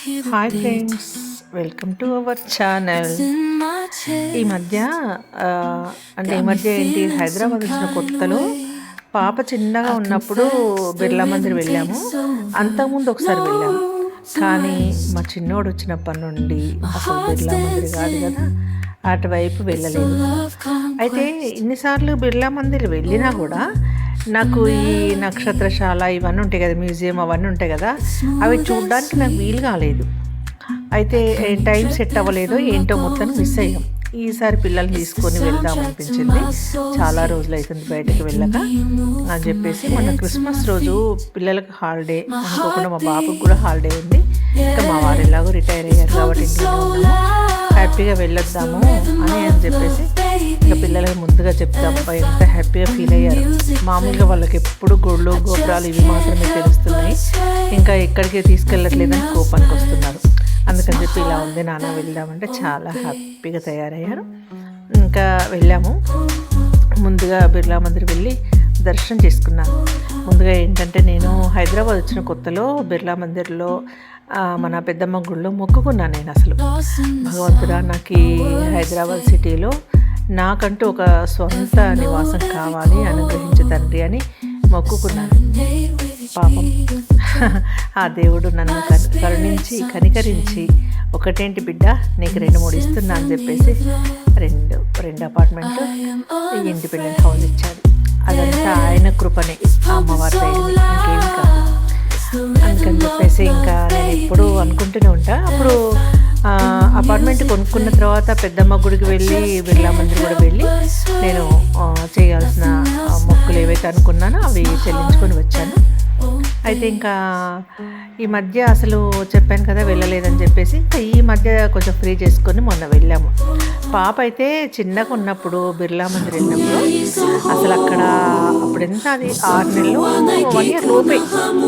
Hi friends welcome to our channel ఈ మధ్య అంటే ఈ మధ్య ఏంటి హైదరాబాద్ వచ్చిన కొత్తలో పాప చిన్నగా ఉన్నప్పుడు బిర్లా మందిర్ వెళ్ళాము. అంతకుముందు ఒకసారి వెళ్ళాము. కానీ మా చిన్నోడు వచ్చినప్పటి నుండి అసలు బిర్లా మందిర్ కాదు కదా అటువైపు వెళ్ళలేదు. అయితే ఇన్నిసార్లు బిర్లా మందిర్ వెళ్ళినా కూడా నాకు ఈ నక్షత్రశాల ఇవన్నీ ఉంటాయి కదా మ్యూజియం అవన్నీ ఉంటాయి కదా అవి చూడడానికి నాకు వీలు కాలేదు. అయితే ఏ టైం సెట్ అవ్వలేదో ఏంటో మొత్తం మిస్ అయ్యాం. ఈసారి పిల్లల్ని తీసుకొని వెళ్దాం అనిపించింది. చాలా రోజులు అవుతుంది బయటకు వెళ్ళక. అని చెప్పేసి మొన్న క్రిస్మస్ రోజు పిల్లలకు హాలిడే అనుకోకుండా మా బాబుకి కూడా హాలిడే ఉంది. ఇంకా మా వారు ఎలాగో రిటైర్ అయ్యారు కాబట్టి హ్యాపీగా వెళ్ళొద్దాము అని అని చెప్పేసి ఇంకా పిల్లలకి ముందుగా చెప్తే అబ్బా ఎంత హ్యాపీగా ఫీల్ అయ్యారు. మామూలుగా వాళ్ళకి ఎప్పుడు గుళ్ళు గోపురాలు ఇవి మాత్రమే తెలుస్తున్నాయి. ఇంకా ఎక్కడికి తీసుకెళ్ళట్లేదని కోపానికి వస్తున్నారు. అందుకని చెప్పి ఇలా ఉంది నాన్న వెళ్దామంటే చాలా హ్యాపీగా తయారయ్యారు. ఇంకా వెళ్ళాము. ముందుగా బిర్లా మందిర్ వెళ్ళి దర్శనం చేసుకున్నాను. ముందుగా ఏంటంటే నేను హైదరాబాద్ వచ్చిన కొత్తలో బిర్లా మందిర్లో మన పెద్దమ్మ గుడిలో మొక్కుకున్నాను నేను అసలు. భగవంతుడా నాకు హైదరాబాద్ సిటీలో నాకంటూ ఒక స్వంత నివాసం కావాలి అనుగ్రహించు తండ్రి అని మొక్కుకున్నాను. పాపం. ఆ దేవుడు నన్ను కరుణించి కనికరించి ఒకటేంటి బిడ్డ నీకు రెండు మూడు ఇస్తున్నా అని చెప్పేసి రెండు రెండు అపార్ట్మెంట్ ఇండిపెండెంట్ హౌస్ ఇచ్చాడు. అదంతా ఆయన కృపనే. అమ్మవారి దయని కాదు. అందుకని చెప్పేసి ఇంకా నేను ఎప్పుడు అనుకుంటూనే ఉంటా. అప్పుడు ఎందుకంటే కొనుక్కున్న తర్వాత పెద్దమ్మ గుడికి వెళ్ళి బిర్లా మందిర్ కూడా వెళ్ళి నేను చేయాల్సిన మొక్కులు ఏవైతే అనుకున్నానో అవి చెల్లించుకొని వచ్చాను. అయితే ఇంకా ఈ మధ్య అసలు చెప్పాను కదా వెళ్ళలేదని చెప్పేసి ఇంకా ఈ మధ్య కొంచెం ఫ్రీ చేసుకొని మొన్న వెళ్ళాము. పాప అయితే చిన్నగా ఉన్నప్పుడు బిర్లా మందిర్ వెళ్ళినప్పుడు అసలు అక్కడ అప్పుడు ఎంత అది ఆరు నెలలు వన్ ఇయర్ లోపే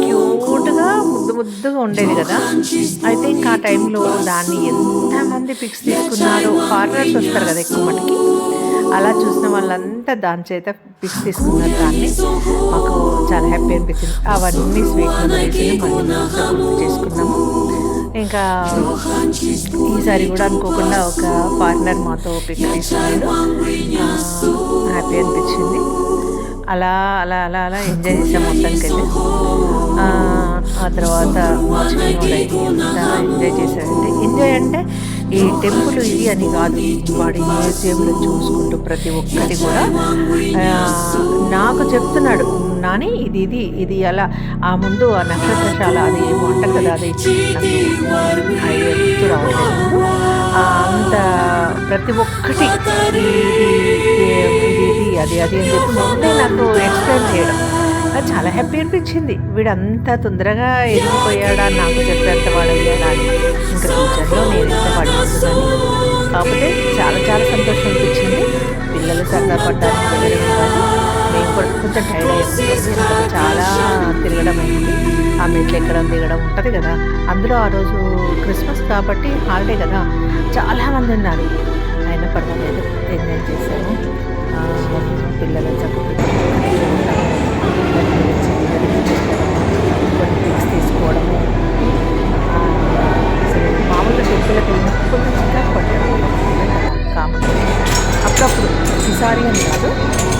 క్యూట్గా ముద్దు ముద్దుగా ఉండేది కదా. అయితే ఇంకా ఆ టైంలో దాన్ని ఎంతమంది పిక్స్ తీసుకున్నారో ఫారినర్స్ వస్తారు కదా ఎక్కువ మటుకి. అలా చూసిన వాళ్ళంతా దాని చేత పిక్స్ తీసుకున్నారు. దాన్ని మాకు చాలా హ్యాపీ అనిపించింది. అవన్నీ స్వీట్ మెమరీస్ని మళ్ళీ చేసుకున్నాము. ఇంకా ఈసారి కూడా అనుకోకుండా ఒక పార్ట్నర్ మాతో పిక్ తీసుకున్నాడు. హ్యాపీ అనిపించింది. అలా అలా అలా అలా ఎంజాయ్ చేసాం మొత్తానికైతే. ఆ, ఆ తర్వాత మా చిన్నోడైతే ఎంజాయ్ చేశాడంటే ఎంజాయ్ అంటే ఈ టెంపుల్ ఇది అని కాదు. వాడి మ్యూజియంలో చూసుకుంటూ ప్రతి ఒక్కటి కూడా నాకు చెప్తున్నాడు నాని ఇది ఇది ఇది అలా ఆ ముందు ఆ నక్షత్రశాల అది ఏమో కదా అది అంత ప్రతి ఒక్కటి ఇది ఇది ఇది ఇది అది అది అని చెప్పి ముందే నాకు ఎక్స్ప్లెయిన్ చేయడం. నాకు చాలా హ్యాపీ అనిపించింది. వీడంతా తొందరగా ఎదిగిపోయాడా నాకు చెప్పేంత వాడయ్యాడా అని ఇంకా ఫ్యూచర్లో నేను ఎంత పడుతుందని కాకపోతే చాలా చాలా సంతోషం అనిపించింది. పిల్లలు సరదా పడ్డానికి వెళ్ళడం కాదు మేము కూడా కొంచెం టైర్డ్ అయ్యాము చాలా తిరగడం అయింది. ఆ మెట్లు ఎక్కడం దిగడం ఉంటుంది కదా. అందులో ఆ రోజు క్రిస్మస్ కాబట్టి హాలిడే కదా. చాలామంది ఉన్నారు. అయినా పర్వాలేదు. ఎంజాయ్ చేశాము ఆ, పిల్లలు చక్కగా కొన్ని పిక్స్ తీసుకోవడము అసలు మామూలుగా టెంపుల్కి వెళ్ళినప్పుడు కొంచెం చికాకు పడ్డాడు కామన్ అప్పుడప్పుడు ఈసారి అని కాదు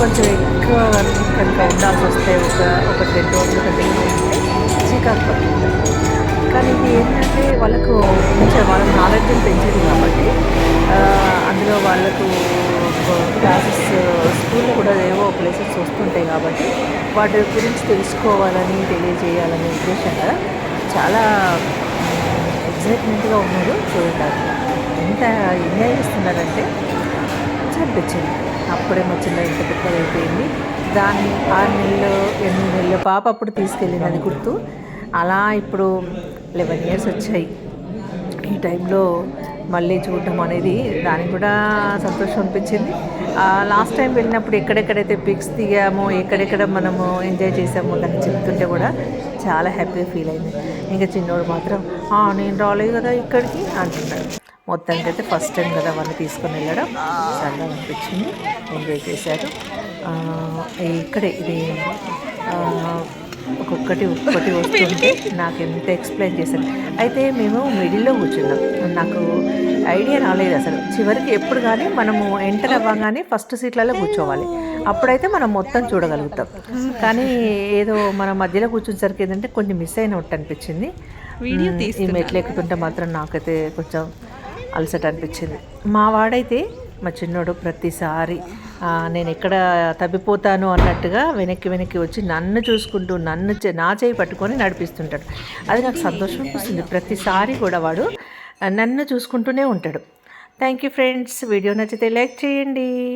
కొంచెం ఎక్కువ కనుక ఉండాల్సి వస్తే ఒక ఒక రెండు రోజులు కంటే ఉంటే చికాకు పడుతుంది కానీ ఇది ఏంటంటే వాళ్ళకు కొంచెం వాళ్ళ నాలెడ్జ్ని పెంచేది కాబట్టి ఆ, అందులో వాళ్ళకు క్లాసెస్ స్కూల్లో కూడా ఏవో ప్లేసెస్ వస్తుంటాయి కాబట్టి వాటి గురించి తెలుసుకోవాలని తెలియజేయాలనే ఉద్దేశంగా చాలా ఎగ్జైట్మెంట్గా ఉన్నారు చూడడానికి ఎంత ఎంజాయ్ చేస్తున్నారంటే చనిపించింది అప్పుడే మా చిన్న ఇంత పెద్దగా అయిపోయింది. దాన్ని ఆరు నెలలు ఎనిమిది నెలలు పాప అప్పుడు తీసుకెళ్ళింది అది గుర్తు. అలా ఇప్పుడు లెవెన్ ఇయర్స్ వచ్చాయి. ఈ టైంలో మళ్ళీ చూడటం అనేది దానికి కూడా సంతోషం అనిపించింది. లాస్ట్ టైం వెళ్ళినప్పుడు ఎక్కడెక్కడైతే పిక్స్ దిగామో ఎక్కడెక్కడ మనము ఎంజాయ్ చేసామో దాన్ని చెప్తుంటే కూడా చాలా హ్యాపీగా ఫీల్ అయింది. ఇంకా చిన్నోడు మాత్రం "ఆ, నేను రాలేదు కదా ఇక్కడికి అంటున్నాడు. మొత్తానికి అయితే ఫస్ట్ టైం కదా వాళ్ళు తీసుకొని వెళ్ళడం. చాలా అనిపించింది. ఎంజాయ్ చేశారు. ఇక్కడే ఇది ఒక్కొక్కటి ఒక్కొక్కటి వస్తుంటే నాకు ఎంత ఎక్స్ప్లెయిన్ చేశారు. అయితే మేము మిడిల్లో కూర్చున్నాం. నాకు ఐడియా రాలేదు అసలు. చివరికి ఎప్పుడు కానీ మనము ఎంటర్ అవ్వగానే ఫస్ట్ సీట్లలో కూర్చోవాలి. అప్పుడైతే మనం మొత్తం చూడగలుగుతాం. కానీ ఏదో మన మధ్యలో కూర్చునేసరికి ఏంటంటే కొంచెం మిస్ అయినట్టు అనిపించింది. వీడియో ఈ మెట్లు ఎక్కుతుంటే మాత్రం నాకైతే కొంచెం అలసట అనిపించింది. మా వాడైతే మా చిన్నోడు ప్రతిసారి నేను ఎక్కడ తప్పిపోతాను అన్నట్టుగా వెనక్కి వెనక్కి వచ్చి నన్ను చూసుకుంటూ నన్ను చే- నా చేయి పట్టుకొని నడిపిస్తుంటాడు. అది నాకు సంతోషం అనిపిస్తుంది. ప్రతిసారి కూడా వాడు నన్ను చూసుకుంటూనే ఉంటాడు. థ్యాంక్ యూ ఫ్రెండ్స్ వీడియో నచ్చితే లైక్ చేయండి.